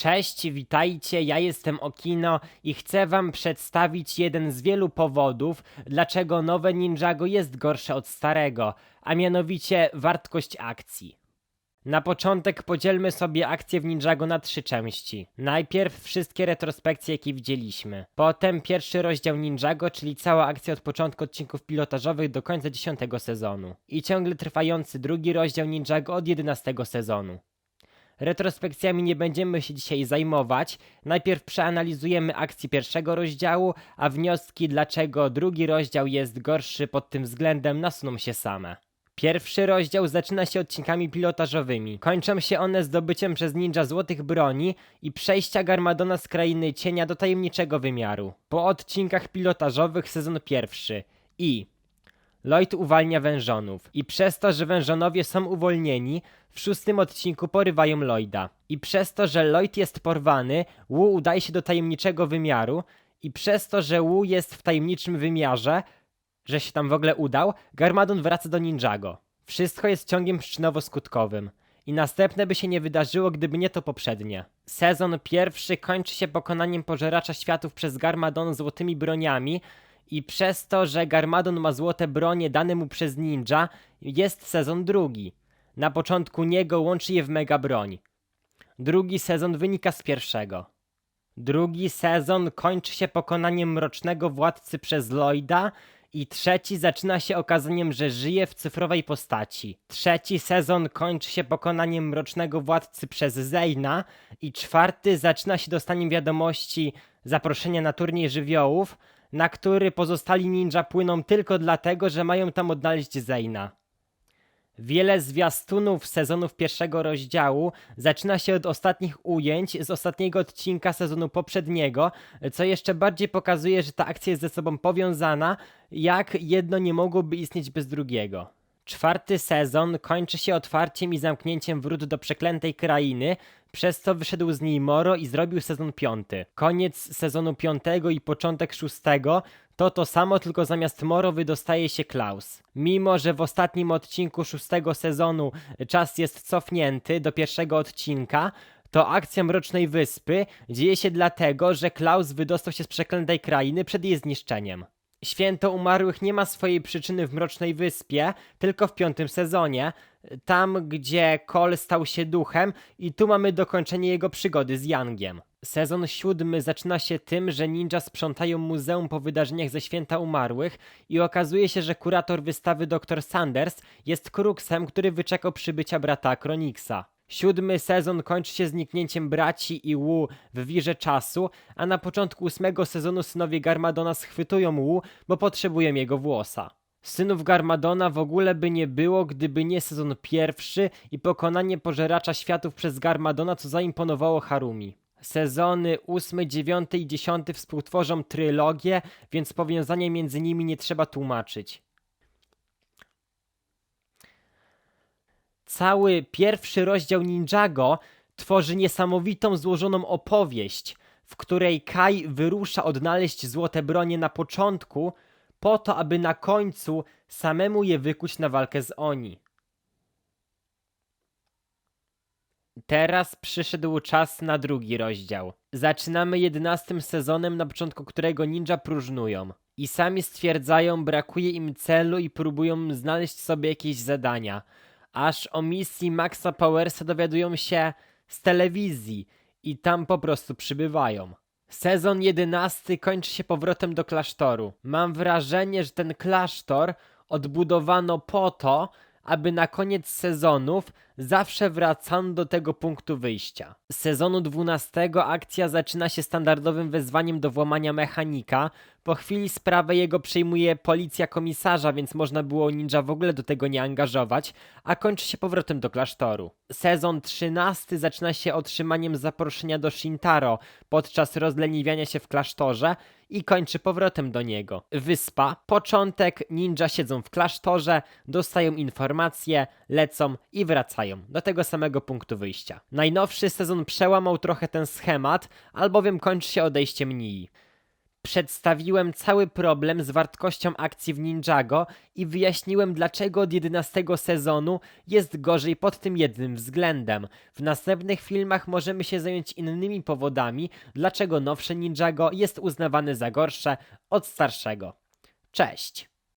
Cześć, witajcie, ja jestem Okino i chcę wam przedstawić jeden z wielu powodów, dlaczego nowe Ninjago jest gorsze od starego, a mianowicie wartość akcji. Na początek podzielmy sobie akcje w Ninjago na trzy części. Najpierw wszystkie retrospekcje, jakie widzieliśmy. Potem pierwszy rozdział Ninjago, czyli cała akcja od początku odcinków pilotażowych do końca 10 sezonu. I ciągle trwający drugi rozdział Ninjago od 11 sezonu. Retrospekcjami nie będziemy się dzisiaj zajmować. Najpierw przeanalizujemy akcję pierwszego rozdziału, a wnioski, dlaczego drugi rozdział jest gorszy pod tym względem, nasuną się same. Pierwszy rozdział zaczyna się odcinkami pilotażowymi. Kończą się one zdobyciem przez ninja złotych broni i przejścia Garmadona z krainy cienia do tajemniczego wymiaru. Po odcinkach pilotażowych sezon pierwszy i Lloyd uwalnia wężonów i przez to, że wężonowie są uwolnieni, w szóstym odcinku porywają Lloyda. I przez to, że Lloyd jest porwany, Wu udaje się do tajemniczego wymiaru i przez to, że Wu jest w tajemniczym wymiarze, że się tam w ogóle udał, Garmadon wraca do Ninjago. Wszystko jest ciągiem przyczynowo-skutkowym. I następne by się nie wydarzyło, gdyby nie to poprzednie. Sezon pierwszy kończy się pokonaniem pożeracza światów przez Garmadon złotymi broniami i przez to, że Garmadon ma złote bronie dane mu przez ninja, jest sezon drugi. Na początku niego łączy je w mega broń. Drugi sezon wynika z pierwszego. Drugi sezon kończy się pokonaniem mrocznego władcy przez Lloyda i trzeci zaczyna się okazaniem, że żyje w cyfrowej postaci. Trzeci sezon kończy się pokonaniem mrocznego władcy przez Zeyna i czwarty zaczyna się dostaniem wiadomości zaproszenia na turniej żywiołów, na który pozostali ninja płyną tylko dlatego, że mają tam odnaleźć Zeyna. Wiele zwiastunów sezonów pierwszego rozdziału zaczyna się od ostatnich ujęć z ostatniego odcinka sezonu poprzedniego, co jeszcze bardziej pokazuje, że ta akcja jest ze sobą powiązana, jak jedno nie mogłoby istnieć bez drugiego. Czwarty sezon kończy się otwarciem i zamknięciem wrót do przeklętej krainy, przez co wyszedł z niej Moro i zrobił sezon piąty. Koniec sezonu piątego i początek szóstego to to samo, tylko zamiast Moro wydostaje się Klaus. Mimo, że w ostatnim odcinku szóstego sezonu czas jest cofnięty do pierwszego odcinka, to akcja Mrocznej Wyspy dzieje się dlatego, że Klaus wydostał się z przeklętej krainy przed jej zniszczeniem. Święto Umarłych nie ma swojej przyczyny w Mrocznej Wyspie, tylko w piątym sezonie, tam gdzie Cole stał się duchem i tu mamy dokończenie jego przygody z Yangiem. Sezon siódmy zaczyna się tym, że ninja sprzątają muzeum po wydarzeniach ze Święta Umarłych i okazuje się, że kurator wystawy dr Sanders jest kruksem, który wyczekał przybycia brata Kronixa. Siódmy sezon kończy się zniknięciem braci i Wu w wirze czasu, a na początku ósmego sezonu synowie Garmadona schwytują Wu, bo potrzebują jego włosa. Synów Garmadona w ogóle by nie było, gdyby nie sezon pierwszy i pokonanie pożeracza światów przez Garmadona, co zaimponowało Harumi. Sezony 8, 9 i 10 współtworzą trylogię, więc powiązanie między nimi nie trzeba tłumaczyć. Cały pierwszy rozdział Ninjago tworzy niesamowitą złożoną opowieść, w której Kai wyrusza odnaleźć złote bronie na początku, po to, aby na końcu samemu je wykuć na walkę z Oni. Teraz przyszedł czas na drugi rozdział. Zaczynamy jedenastym sezonem, na początku którego ninja próżnują. I sami stwierdzają, brakuje im celu i próbują znaleźć sobie jakieś zadania. Aż o misji Maxa Powersa dowiadują się z telewizji i tam po prostu przybywają. Sezon jedenasty kończy się powrotem do klasztoru. Mam wrażenie, że ten klasztor odbudowano po to, aby na koniec sezonów zawsze wracano do tego punktu wyjścia. Z sezonu 12 akcja zaczyna się standardowym wezwaniem do włamania mechanika. Po chwili sprawę jego przejmuje policja komisarza, więc można było ninja w ogóle do tego nie angażować, a kończy się powrotem do klasztoru. Sezon 13 zaczyna się otrzymaniem zaproszenia do Shintaro podczas rozleniwiania się w klasztorze i kończy powrotem do niego. Wyspa, początek, ninja siedzą w klasztorze, dostają informacje, lecą i wracają do tego samego punktu wyjścia. Najnowszy sezon przełamał trochę ten schemat, albowiem kończy się odejściem Nii. Przedstawiłem cały problem z wartością akcji w Ninjago i wyjaśniłem, dlaczego od 11 sezonu jest gorzej pod tym jednym względem. W następnych filmach możemy się zająć innymi powodami, dlaczego nowsze Ninjago jest uznawane za gorsze od starszego. Cześć!